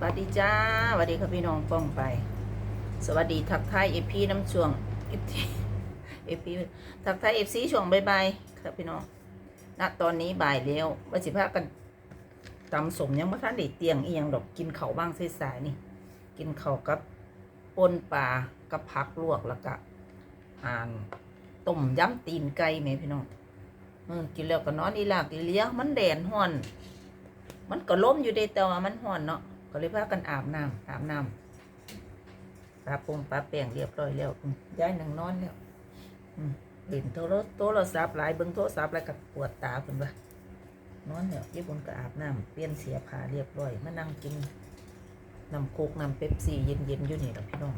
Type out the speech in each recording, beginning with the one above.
สวัสดีจ้าสวัสดีครับพี่น้องป้องไป สวัสดีทักทายเอพีน้ำช่วงเอพีเอพีทักทายเอฟซีช่วงบ่ายๆครับพี่น้องณตอนนี้บ่ายแล้วว่าสิพากันตำสมยังไม่ทันได้เตียงอีหยังดอกกินเข่าบ้างสายๆนี่ กินเข่ากับปนปลากับผักลวกแล้วก็อ่านต้มยำตีนไก่แม่พี่น้องเออกินแล้วก็นอนอีหลากอีเลี้ยมันแดดห้อน มันก็ล้มอยู่เดแต่ว่ามันห่อนเนาะ เลยพากันอาบน้ำอาบน้ำปลาปงปลาแป้งเรียบร้อยแล้วย้ายหนังนอนแล้วเล่นโทรโทรศัพท์หลายเบิ่งโทรศัพท์แล้วก็ปวดตาเพิ่นว่านอนแล้วญี่ปุ่นก็อาบน้ำเปลี่ยนเสียผ้าเรียบร้อยมานั่งกินน้ำโคกน้ำเป๊ปซี่เย็นๆอยู่นี่หละพี่น้อง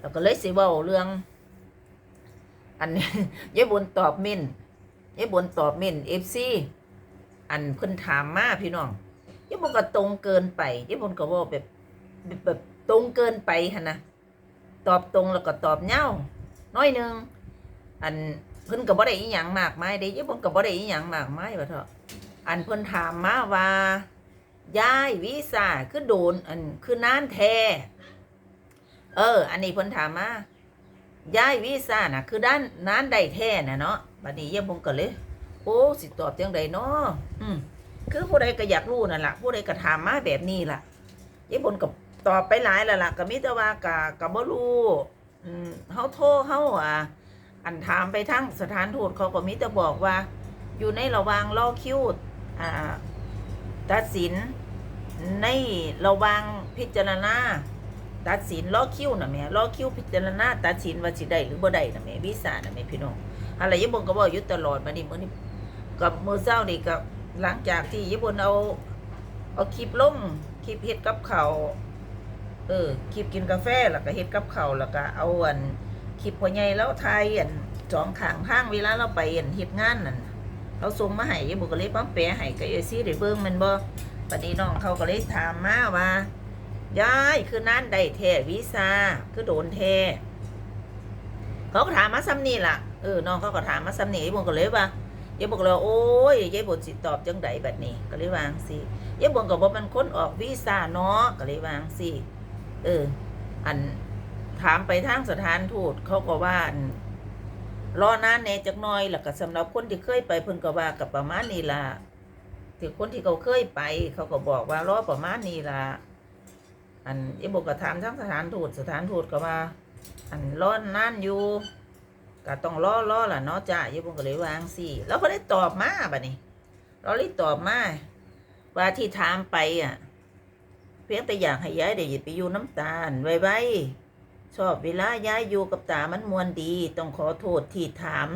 แล้วก็เลยสิว้าเรื่อง อันนี้ยายบุญตอบม่นยายบุญตอบม่นเอฟซีอันเพิ่นถามมาพี่น้อง ยี่บนก็ตรงเกินไปยี่บนก็ว่าแบบแบบแบบตรงเกินไปฮะนะตอบตรงแล้วก็ตอบเง่าน้อยหนึงอันเพิ่นก็บ่ได้อีหยังมากมายเด้ยี่บนก็บ่ได้อีหยังมากมายว่าเถอะอันเพิ่นถามมาว่าย้ายวีซ่าคือโดนอันคือนานแท้เออ อันนี้เพิ่นถามมาย้ายวีซ่าน่ะ คือด้านนานได้แท้น่ะเนาะบัดนี้ยี่บนก็เลย โอ้สิตอบจังไดเนาะอืม คือผู้ใดก็อยากรู้นั่นแหละผู้ใดก็ถามมาแบบนี้ล่ะญี่ปุ่นก็ตอบไปหลายแล้วล่ะก็มิต่ว่ากะก็บ่รู้อืมเฮาโทรเฮาอะอันถามไปทั้งสถานทูตเขาก็มิต่บอกว่า อยู่ในระหว่างรอคิวอ่าตัดสินในระว่างพิจารณาตัดสินรอคิวน่ะแม่รอคิวพิจารณาตัดสินว่าสิได้หรือบ่ได้น่ะแม่วีซ่าน่ะแม่พี่น้องอะไรญี่ปุ่นก็บอกอยู่ตลอดมานี่มื้อนี้กับมื้อเช้านี่ก็ หลังจากที่ญี่ปุ่นเอา เอาคลิปลงคลิปเฮ็ดกับเขาวเออคลิปกินกาแฟแล้วก็เฮ็ดกับเขาวแล้วก็เอาอันคลิปพ่อใหญ่แล้วไทยอันจองขางห้างเวลาเราไปอันเฮ็ดงานนั่นเราส่งมาให้ญี่ปุ่นก็เลยปั๊มแปะให้กับเอซี่ได้เบิ่งมันบ่ปฏิน้องเขาก็เลยถามมาว่ายายคือนั่นได้แท้วีซ่าคือโดนแท้เขาก็ถามมาซ้ำนี่ล่ะเออน้องเขาก็ถามมาซ้ำนี่ญี่ปุ่นก็เลยว่า ยายบอกเลยโอ้ยยายบนสิตอบจังไดแบบนี้ก็เลยวางสิยายบนก็บอกมันค้นออกวีซ่าเนาะก็เลยวางสิเออ อันถามไปทางสถานทูตเขาก็ว่าอันรอนานแน่จักหน่อยแล้วก็สำหรับคนที่เคยไปเพิ่นก็ว่ากับประมาณนี้ล่ะที่คนที่เขาเคยไป เขาก็บอกว่ารอประมาณนี้ล่ะอันยายบอกก็ถามทางสถานทูตสถานทูตก็ว่า อันรอนานอยู่ ก็ต้องรอรอล่ะเนาะจ้าย่าบุญก็เลยวางสิแล้วก็ได้ตอบมาบัดนี้ เราเลยตอบมาว่าที่ถามไปอะ เพียงแต่อยากให้ย้ายได้ไปอยู่น้ำตาลไว้ๆชอบเวลาย้ายอยู่กับตามันมวนดี ต้องขอโทษที่ถาม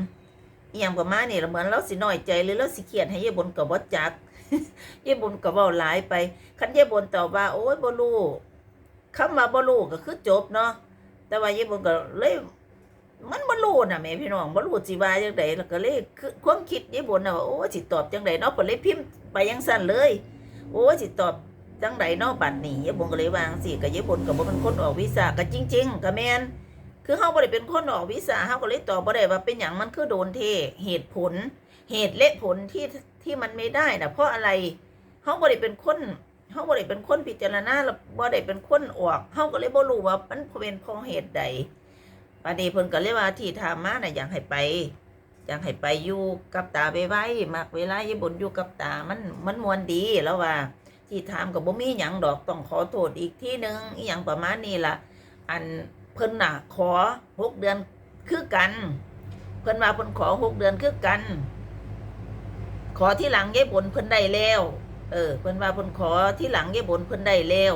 เอหย่างประมาณนี้ละเหมือนเราสิน้อยใจหรือเราสิเครียดให้ยายบนกับวัดจักยายบนกับว่าหลายไปคันยายบนตอบว่า โอ้ยบ่รู้คำว่าบ่รู้ก็คือจบเนาะแต่ว่ายายบนก็เลย มันบ่รู้น่ะแม่พี่น้องบ่รู้สิว่าจังไดแล้วก็เลยคือความคิดยายบนน่ะว่าโอ้สิตอบจังไดเนาะเพิ่นเลยพิมพ์ไปจังซั่นเลย โอ้สิตอบจังไดเนาะบัดนี้ยายบนก็เลยวางสิก็ยายบนก็บ่เป็นคนออกวีซ่าก็จริง ๆก็แม่นคือเฮาบ่ได้เป็นคนออกวีซ่าเฮาก็เลยตอบบ่ได้ว่าเป็นหยังมันคือโดนเทเหตุผล เหตุและผลที่ที่มันไม่ได้น่ะเพราะอะไรเฮาบ่ได้เป็นคนเฮาบ่ได้เป็นคนพิจารณาแล้วบ่ได้เป็นคนออกเฮาก็เลยบ่รู้ว่ามันเป็นเพราะเหตุใด ปานนี้เพิ่นก็เลยว่าที่ถามมาน่ะอยากให้ไป อยากให้ไปอยู่กับตาไว้ไว้มักเวลาญี่ปุ่นอยู่กับตามันมันมวนดีแล้วว่า ที่ถามก็บ่มีหยังดอกต้องขอโทษอีกที่หนึงอีหยังประมาณนี้ล่ะ อันเพิ่นน่ะขอหกเดือนคือกัน เพิ่นว่าเพิ่นขอหกเดือนคือกัน ขอที่หลังยายบนเพิ่นได้แล้ว เออ เพิ่นว่าเพิ่นขอที่หลังยายบนเพิ่นได้แล้ว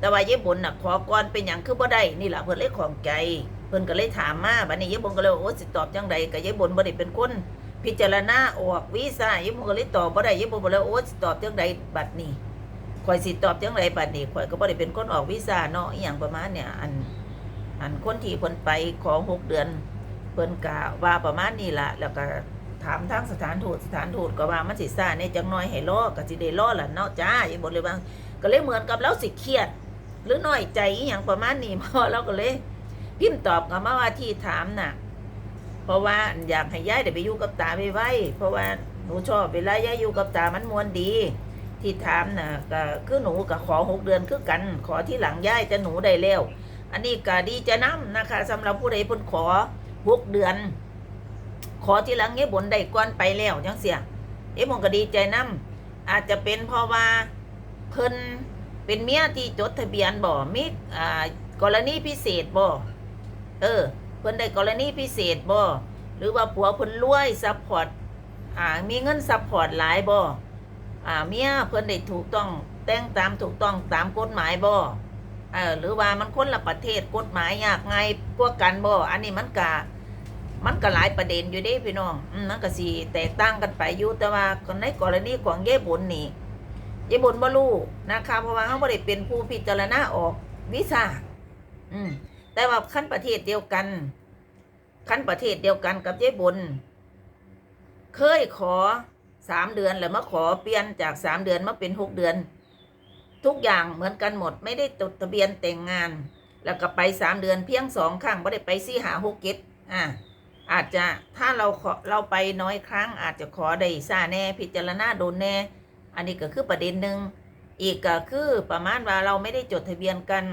แต่ว่ายายบนน่ะขอก่อนเป็นหยังคือบ่ได้นี่แหละเพิ่นเลยของใจเพิ่นก็เลยถามมาบัดนี้ยายบนก็เลยว่าโอ้สิตอบจังใดก็ยายบนบ่ได้เป็นคนพิจารณาออกวีซ่ายายบนก็เลยตอบบ่ได้ยายบนบ่เลยโอ้สิตอบจังใดบัดนี้ข่อยสิตอบจังใดบัดนี้ข่อยก็บ่ได้เป็นคนออกวีซ่าเนาะอีหยังประมาณเนี่ยอันอันคนที่เพิ่นไปขอหกเดือนเพิ่นก็ว่าประมาณนี้ล่ะแล้วก็ถามทางสถานทูตสถานทูตก็ว่ามันสิซ่าในจังน้อยให้รอก็สิได้รอล่ะเนาะจ้ายายบนเลยว่าก็เลยเหมือนกับเราสิเครียด หรือน้อยใจอหย่างประมาณนี้พอเราก็เลย พิมพ์ตอบกลับมาว่าที่ถามน่ะ เพราะว่าอยากให้ย้ายได้ไปอยู่กับตาไว้ไว้เพราะว่าหนูชอบเวลาย้ายอยู่กับตามันมวนดี ที่ถามนะก็คือหนูก็ขอหกเดือนคือกัน ขอที่หลังย่ายจะหนูได้แล้ว อันนี้ก็ดีจะนํนะคะสำหรับผู้ใดเพิ่นขอหกเดือน ขอที่หลังเงี้ยบนได้ก่อนไปแล้วจังเสียเอ้ผมก็ดีใจนํอาจจะเป็นเพราะว่าเพิ่น เป็นเมียที่จดทะเบียนบ่มีอ่ากรณีพิเศษบ่เออเพิ่นได้กรณีพิเศษบ่หรือว่าผัวเพิ่นรวยซัพพอร์ตอ่ามีเงินซัพพอร์ตหลายบ่อ่าเมียเพิ่นได้ถูกต้องแต่งตามถูกต้องตามกฎหมายบ่เออหรือว่ามันคนละประเทศกฎหมายยากไงพวกกันบ่อันนี้มันกะมันก็หลายประเด็นอยู่เด้พี่น้อง อืมมันก็สิแตกต่างกันไปอยู่แต่ว่าในกรณีของเย่บุญนี่ เย่บุญบ่รู้นะคะเพราะว่าเขาบ่ได้เป็นผู้พิจารณาออกวีซ่าอืมแต่ว่าขั้นประเทศเดียวกัน ขั้นประเทศเดียวกันกับเจ๊บุญเคยขอสามเดือนแล้วมาขอเปลี่ยนจากสามเดือนมาเป็นหกเดือน ทุกอย่างเหมือนกันหมดไม่ได้จดทะเบียนแต่งงาน แล้วก็ไปสามเดือนเพียงสองครั้งไม่ได้ไปสี่หาหกเก็ดอ่าอาจจะถ้าเราขอเราไปน้อยครั้ง อาจจะขอได้ซาแน่พิจารณาโดนแน่ อันนี้ก็คือประเด็นหนึ่งอีกก็คือประมาณว่าเราไม่ได้จดทะเบียนกัน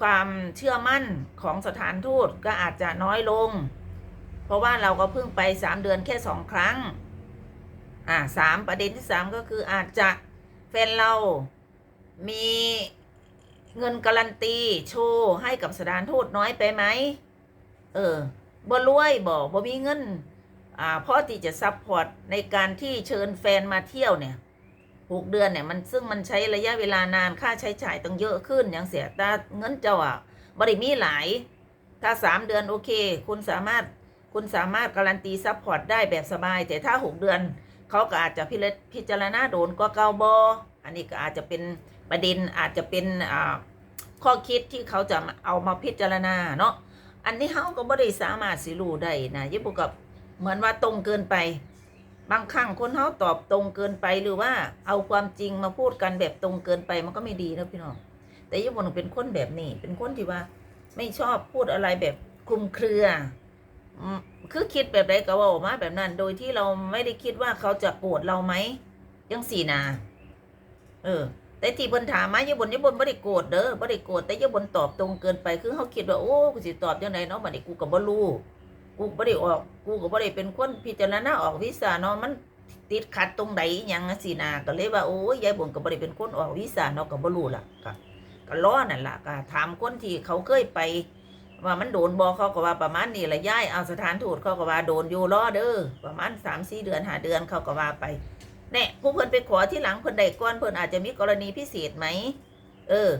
ความเชื่อมั่นของสถานทูตก็อาจจะน้อยลง เพราะว่าเราก็เพิ่งไปสามเดือนแค่สองครั้ง อ่าสามประเด็นที่สามก็คืออาจจะแฟนเรามีเงินการันตีโชว์ให้กับสถานทูตน้อยไปไหม เออบ่รวยบ่บ่มีเงิน อ่าพอที่จะซัพพอร์ตในการที่เชิญแฟนมาเที่ยวเนี่ย หกเดือนเนี่ยมันซึ่งมันใช้ระยะเวลานานค่าใช้จ่ายต้องเยอะขึ้นอย่างเสียแต่เงินเจ้าอะบริมีหลาย ถ้าสามเดือนโอเค คุณสามารถคุณสามารถการันตีซัพพอร์ตได้แบบสบาย แต่ถ้าหกเดือนเขาก็อาจจะพิจพิจารณาโดนก็เกาบออันนี้ก็อาจจะเป็นประเด็นอาจจะเป็นอ่าข้อคิดที่เขาจะเอามาพิจารณาเนาะอันนี้เขาก็ไม่ได้สามารถสิรู้ได้นะยิ่งบวกกับเหมือนว่าตรงเกินไป บางครั้งคนเขาตอบตรงเกินไปหรือว่าเอาความจริงมาพูดกันแบบตรงเกินไปมันก็ไม่ดีนะพี่น้อง แต่ยุบนเป็นคนแบบนี้ เป็นคนที่ว่า ไม่ชอบพูดอะไรแบบคลุมเครือ คือคิดแบบไรก็ว่าออกมาแบบนั้น โดยที่เราไม่ได้คิดว่าเขาจะโกรธเราไหมยังสี่นา เออ แต่ที่เพิ่นถามมายุบนยุบนไม่ได้โกรธเด้อไม่ได้โกรธแต่ยุบนตอบตรงเกินไป คือเขาคิดว่าโอ้กูสิตอบยังไงเนาะบัดนี้กูก็บ่รู้ กูบ่ได้ออก กูก็บ่ได้เป็นคนพิจารณาออกวีซ่าเนาะมันติดขัดตรงไหนยังสินะก็เลยว่าโอ้ยยายบุญก็บ่ได้เป็นคนออกวีซ่าเนาะก็บ่รู้ล่ะก็ก็ล้อนั่นล่ะก็ถามคนที่เขาเคยไป ว่ามันโดนบ่เขาก็ว่าประมาณนี้ละยายเอาสถานทูตเขาก็ว่าโดนอยู่รอเด้อประมาณ3-4เดือน5เดือนเขาก็ว่าไปแน่ผู้เพิ่นไปขอที่หลังเพิ่นได้ก่อนเพิ่นอาจจะมีกรณีพิเศษไหมเออ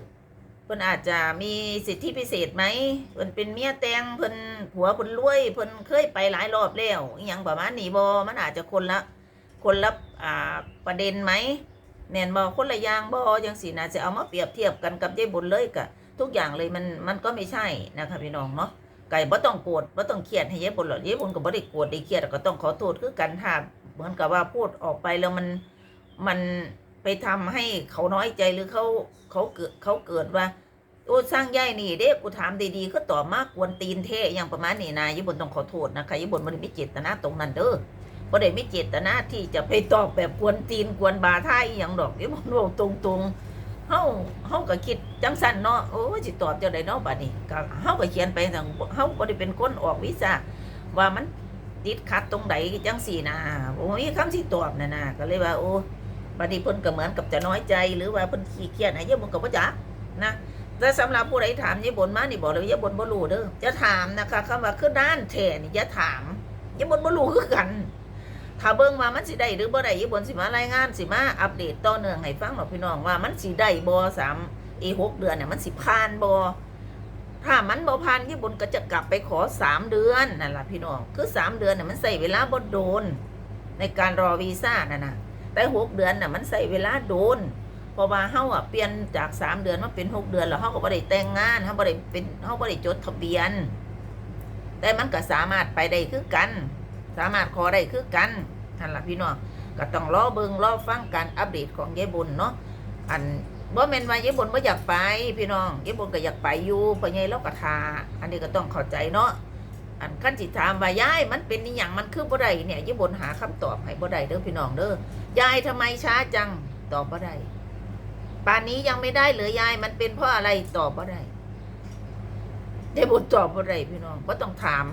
เพิ่นอาจจะมีสิทธิพิเศษไหมเพิ่นเป็นเมียแตงเพิ่นผัวเพิ่นรวยเพิ่นเคยไปหลายรอบแล้วอหยังประมาณนี้บ่มันอาจจะคนละคนละอ่าประเด็นไหมแม่นบ่คนละอย่างบ่จังสินะจะเอามาเปรียบเทียบกันกับยายบุญเลยกะทุกอย่างเลยมันมันก็ไม่ใช่นะคะพี่น้องเนาะไก่บ่ต้องโกรธบ่ต้องเครียดให้ยายบุญหรอกยายบุญก็บ่ได้โกรธได้เครียดก็ต้องขอโทษคือกันถ้าเหมือนกับว่าพูดออกไปแล้วมันมัน ทำให้เขาน้อยใจหรือเขาเขาเกิดเขาเกิดว่าโอ้สร้างย่ายนี่เด็กกูถามดีๆก็ตอบมากกวนตีนเทอย่างประมาณนี้นะญี่ปุ่นต้องขอโทษนะคะญี่ปุ่นมันไม่เจตนาตรงนั้นเด้อบ่ได้ไม่เจตนาที่จะไปตอบแบบกวนตีนกวนบาท่าอหย่างดอกญี่ปุ่นบอกตรงๆเฮาเฮาก็คิดจังสั้นเนาะโอ้ยสิตอบเจังไดเนาะบัดนี้ก็เฮาก็เขียนไปทางเฮาบ่ได้เป็นคนออกวิชาว่ามันติดขัดตรงใดจังสี่นะโอ้ยคำสิตอบน่ะนะก็เลยว่าโอ้ บัดนี้เพิ่นก็เหมือนกับจะน้อยใจหรือว่าเพิ่นขี้เกียจให้ญี่ปุ่นก็บ่จักนะแต่สำหรับผู้ใดถามยายบนมานี่บอกเลยยายบนบ่รู้เด้อจะถามนะคะคำว่าคือด้านแทนี่อย่าถามยายบนบ่รู้คือกัน ถ้าเบิ่งว่ามันสิได้หรือบ่ได้ยายบนสิมารายงานสิมาอัปเดตต่อเนื่องให้ฟังหรอกพี่น้องว่ามันสิได้บ่สามอีหกเดือนเนี่ยมันสิผ่านบ่ถ้ามันบ่ผ่านยายบนก็จะกลับไปขอสามเดือนนั่นล่ะพี่น้องคือสามเดือนน่ะมันใส่เวลาบ่โดน ในการรอวีซ่านั่นน่ะ แต่หกเดือนน่ะมันใส่เวลาโดนเพราะว่าเฮาอะเปลี่ยนจากสามเดือนมาเป็นหกเดือนแล้วเฮาก็บ่ได้แต่งงานเฮาบ่ได้เป็นเฮาบ่ได้จดทะเบียน แต่มันก็สามารถไปได้คือกัน สามารถขอได้คือกันท่านล่ะพี่น้องก็ต้องรอเบิงรอฟังการอัปเดตของยายบุญเนาะอันบ่แม่นว่ายายบุญบ่อยากไป พี่น้องยายบุญก็อยากไปอยู่เพราะไงเราก็ทาอันนี้ก็ต้องเข้าใจเนาะอันขั้นสิถามว่ายายมันเป็นอีหยังมันคือบ่ได้เนี่ยยายบุญหาคำตอบให้บ่ได้เด้อพี่น้องเด้อ ยายทำไมช้าจัง ตอบบ่ได้ป่านนี้ยังไม่ได้เหรือยายมันเป็นเพราะอะไรตอบบ่ได้ยายบุญตอบบ่ได้พี่น้องก็ต้องถาม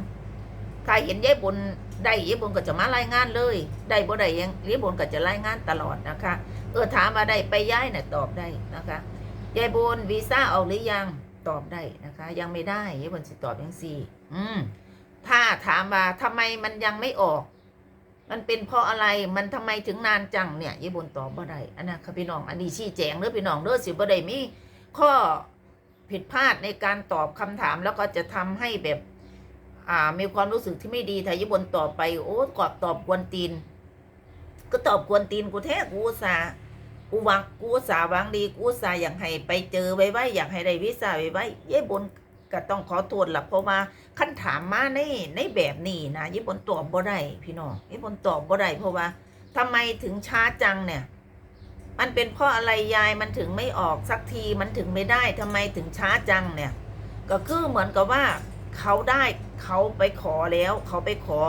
ถ้าเห็นยายบุญได้ยายบุญก็จะมารายงานเลย ได้บ่ได้ยังยายบุญก็จะรายงานตลอดนะคะ เออถามมาได้ไปย้ายน่ะตอบได้นะคะยายบุญวีซ่าออกหรือยังตอบได้นะคะ ยังไม่ได้ยายบุญสิตอบยังสี่อืมถ้าถามว่าทำไมมันยังไม่ออก มันเป็นเพราะอะไรมันทำไมถึงนานจังเนี่ยยายบุญตอบบ่ได้อันนั้นค่ะพี่น้องอันนี้ชี้แจงเด้อพี่น้องเด้อสิบ่ได้มีข้อผิดพลาดในการตอบคำถามแล้วก็จะทำให้แบบอ่ามีความรู้สึกที่ไม่ดีถ้ายายบุญตอบไป โอ้กอบตอบกวนตีน ก็ตอบกวนตีนกูแท้กูอุตสากูวังกูสาวังดีกูอุตสาอยากให้ไปเจอไว้ไว้อยากให้ได้วีซ่าไว้ไว้ยายบุญ ก็ต้องขอโทษละเพราะว่าขั้นถามมาในในแบบนี้นะยายบุญตอบบ่ได้พี่น้องยายบุญตอบบ่ได้เพราะว่าทำไมถึงช้าจังเนี่ย มันเป็นเพราะอะไรยายมันถึงไม่ออกสักทีมันถึงไม่ได้ทำไมถึงช้าจังเนี่ย ก็คือเหมือนกับว่าเขาได้เขาไปขอแล้ว เขาไปขอ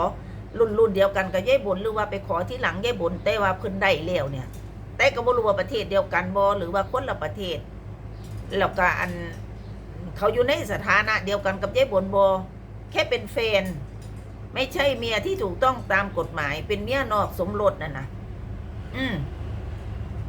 รุ่นรุ่นเดียวกันกับยายบุญหรือว่าไปขอที่หลังยายบุญแต่ว่าเพิ่นได้แล้วเนี่ย แต่ก็บ่รู้ว่าประเทศเดียวกันบ่หรือว่าคนละประเทศแล้วก็อัน เขาอยู่ในสถานะเดียวกันกับยายบุญบ่แค่เป็นแฟน ไม่ใช่เมียที่ถูกต้องตามกฎหมาย เป็นเมียนอกสมรสน่ะนะอืม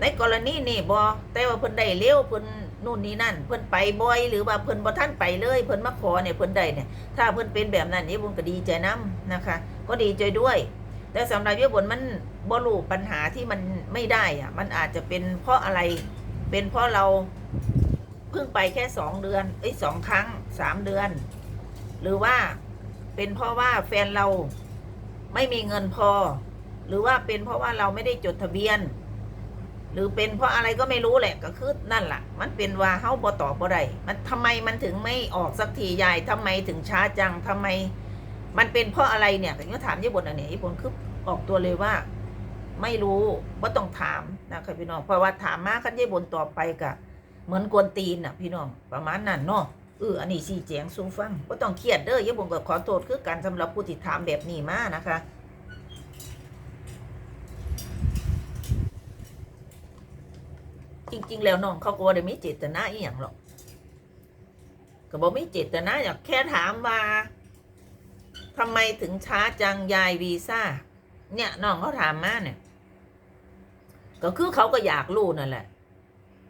ในกรณีนี่บอแต่ว่าเพิ่นได้เลี้ยวเพิ่นนู่นนี่นั่น เพิ่นไปบ่อยหรือว่าเพิ่นบ่ท่านไปเลยเพิ่นมาขอเนี่ยเพิ่นได้เนี่ย ถ้าเพิ่นเป็นแบบนั้นนี่บุญก็ดีใจนํนะคะ ก็ดีใจด้วย แต่สำหรับเยบนมันบ่รู้ปัญหาที่มันไม่ได้อะมันอาจจะเป็นเพราะอะไร เป็นเพราะเรา เพิ่งไปแค่สองเดือนเอ้ยสองครั้งสามเดือน หรือว่าเป็นเพราะว่าแฟนเราไม่มีเงินพอ หรือว่าเป็นเพราะว่าเราไม่ได้จดทะเบียน หรือเป็นเพราะอะไรก็ไม่รู้แหละก็คือนั่นแหละมันเป็นว่าเฮาบ่ตอบบ่ได้มันทำไมมันถึงไม่ออกสักทียายทำไมถึงช้าจังทำไม มันเป็นเพราะอะไรเนี่ยก็ถามญี่ปุ่นอันเนี้ยญี่ปุ่นคือออกตัวเลยว่า ไม่รู้ว่าต้องถามนะคะพี่น้องเพราะว่าถามมากคันญี่ปุ่นตอบไปกะ เหมือนกวนตีนน่ะ พี่น้องประมาณนั้นเนาะเอออันนี้สี่แจงสูฟังว่าต้องเครียดเด้อญี่ปุ่นก็ขอโทษคือการสำหรับผู้ที่ถามแบบนี้มานะคะจริง ๆ แล้วน้องเขาก็บ่ได้มีเจตนาอีหยังหรอกก็บอกมีเจตนาอยากแค่ถามว่าทำไมถึงช้าจังยายวีซ่าเนี่ยน้องเขาถามมาเนี่ย ก็คือเขาก็อยากรู้นั่นแหละ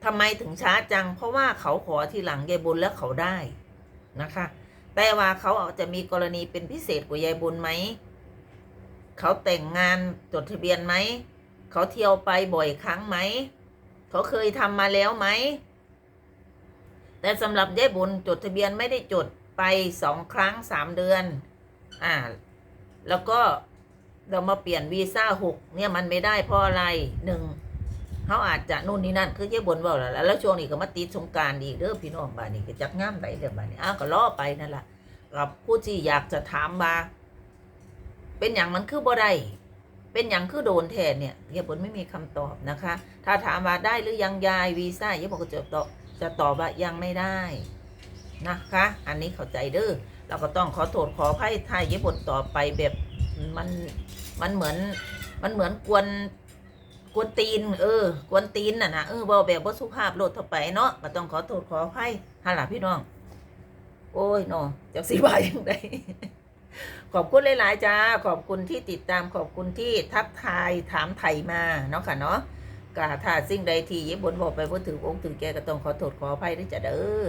ทำไมถึงช้าจัง เพราะว่าเขาขอทีหลังยายบุญแล้วเขาได้นะคะ แต่ว่าเขาอาจจะมีกรณีเป็นพิเศษกว่ายายบุญไหม เขาแต่งงานจดทะเบียนไหม เขาเที่ยวไปบ่อยครั้งไหม เขาเคยทำมาแล้วไหม แต่สำหรับยายบุญจดทะเบียนไม่ได้จดไปสองครั้งสามเดือน อ่า แล้วก็เรามาเปลี่ยนวีซ่าหกเนี่ยมันไม่ได้เพราะอะไรหนึ่ง เขาอาจจะนู่นนี่นั่นคือเยายบุญบอกแล้วแล้วช่วงนี้ก็มาติดสงกรารอีกเด้อพี่น้องบ้านนี้ก็จักง่ามไปเด้อบ้านนี้อ้าวก็ล่อไปนั่นแหละกับผู้ที่อยากจะถามมาเป็นอย่างมันคือบ่ได้เป็นอย่างคือโดนแทนเนี่ยยายบุญไม่มีคำตอบนะคะ ถ้าถามว่าได้หรือยังยายวีซ่ายายบุญก็จะตอบจะตอบว่ายังไม่ได้นะคะ อันนี้เข้าใจเด้อเราก็ต้องขอโทษขออภัยถ้ายายบุญตอบไปแบบมันมันเหมือนมันเหมือนกวน กวนตีน เออกวนตีนน่ะนะเออบอกแบบว่าสุภาพโลดเข้าไปเนาะก็ต้องขอโทษขออภัยฮัลโหลพี่น้อง โอ้ยเนาะจากสีบายยังไงขอบคุณหลายๆจ้า ขอบคุณที่ติดตามขอบคุณที่ทักทายถามไถ่มาเนาะค่ะเนาะกาถ้าสิ่งใดที่ยิบบนบอกไปว่าถือองค์ถือแกก็ต้องขอโทษขออภัยด้วยจ้ะเด้อ